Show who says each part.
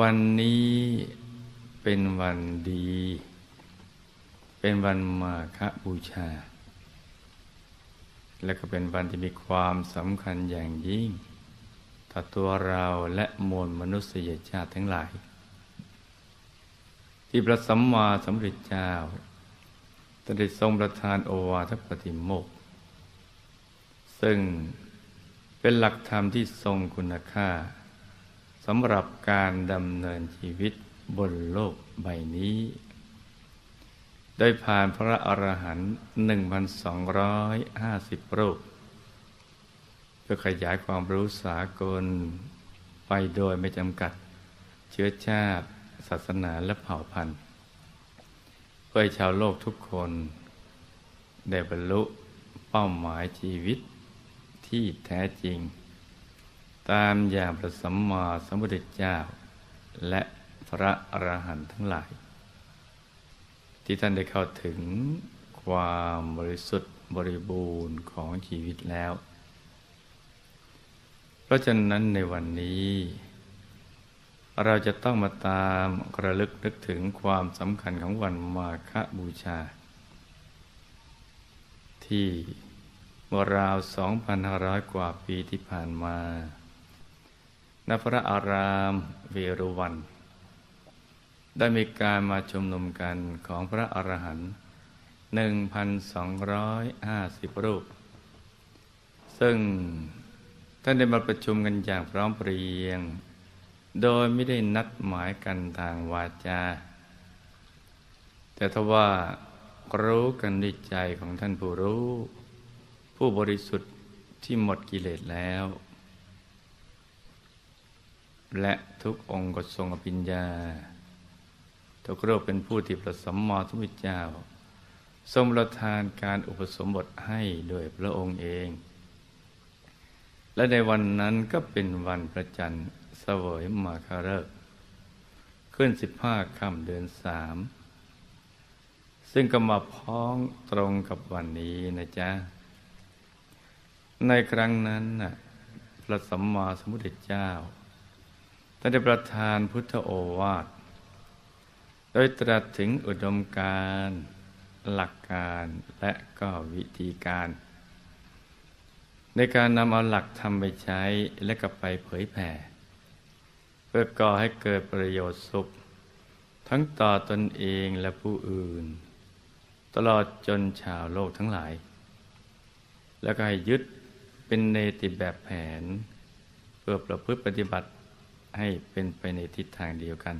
Speaker 1: วันนี้เป็นวันดี เป็นวันมาฆบูชา และก็เป็นวันที่มีความสำคัญอย่างยิ่ง ต่อตัวเราและมวลมนุษยชาติทั้งหลาย ที่พระสัมมาสัมพุทธเจ้าตรัสทรงประทานโอวาทปฏิโมก ซึ่งเป็นหลักธรรมที่ทรงคุณค่า สำหรับการดำเนินชีวิตบนโลกใบนี้ โดยผ่านพระอรหันต์1,250 รูป เพื่อขยายความรู้สากล ไปโดยไม่จำกัดเชื้อชาติ ศาสนาและเผ่าพันธุ์ เพื่อให้ชาวโลกทุกคน ได้บรรลุเป้าหมายชีวิตที่แท้จริง ตามอย่างพระสัมมาสัมพุทธเจ้า และพระอรหันต์ทั้งหลาย ที่ท่านได้เข้าถึงความบริสุทธิ์บริบูรณ์ของชีวิตแล้ว เพราะฉะนั้นในวันนี้ เราจะต้องมาตามระลึกนึกถึงความสำคัญของวันมาฆบูชา ที่เมื่อราว 2,500 กว่าปีที่ผ่านมา ณพระอารามเวรุวัน ได้มีการมาชุมนุมกันของพระอรหันต์1,250 รูป ซึ่งท่านได้มาประชุมกันอย่างพร้อมเพรียง โดยไม่ได้นัดหมายกันทางวาจา แต่ทว่ารู้กันด้วยใจของท่านผู้รู้ ผู้บริสุทธิ์ที่หมดกิเลสแล้ว และทุกองค์ก็ทรงอภิญญา ทุกรูปเป็นผู้ที่ประสมมอทุกเจ้า ทรงประทานการอุปสมบทให้โดยพระองค์เอง และในวันนั้นก็เป็นวันพระจันทร์เสวยมาคาฤกษ์ขึ้นสิบห้าค่ำเดือนสามซึ่งก็มาพ้องตรงกับวันนี้นะจ๊ะ ในครั้งนั้นน่ะพระสัมมาสัมพุทธเจ้า ท่านได้ประทานพุทธโอวาท โดยตรัสถึงอุดมการ หลักการและก็วิธีการ ในการนำเอาหลักธรรมไปใช้และก็ไปเผยแผ่ เพื่อก่อให้เกิดประโยชน์สุข ทั้งต่อตนเองและผู้อื่น ตลอดจนชาวโลกทั้งหลาย แล้วก็ให้ยึดเป็นเนติแบบแผน เพื่อประพฤติปฏิบัติ ให้เป็นไปในทิศทางเดียวกัน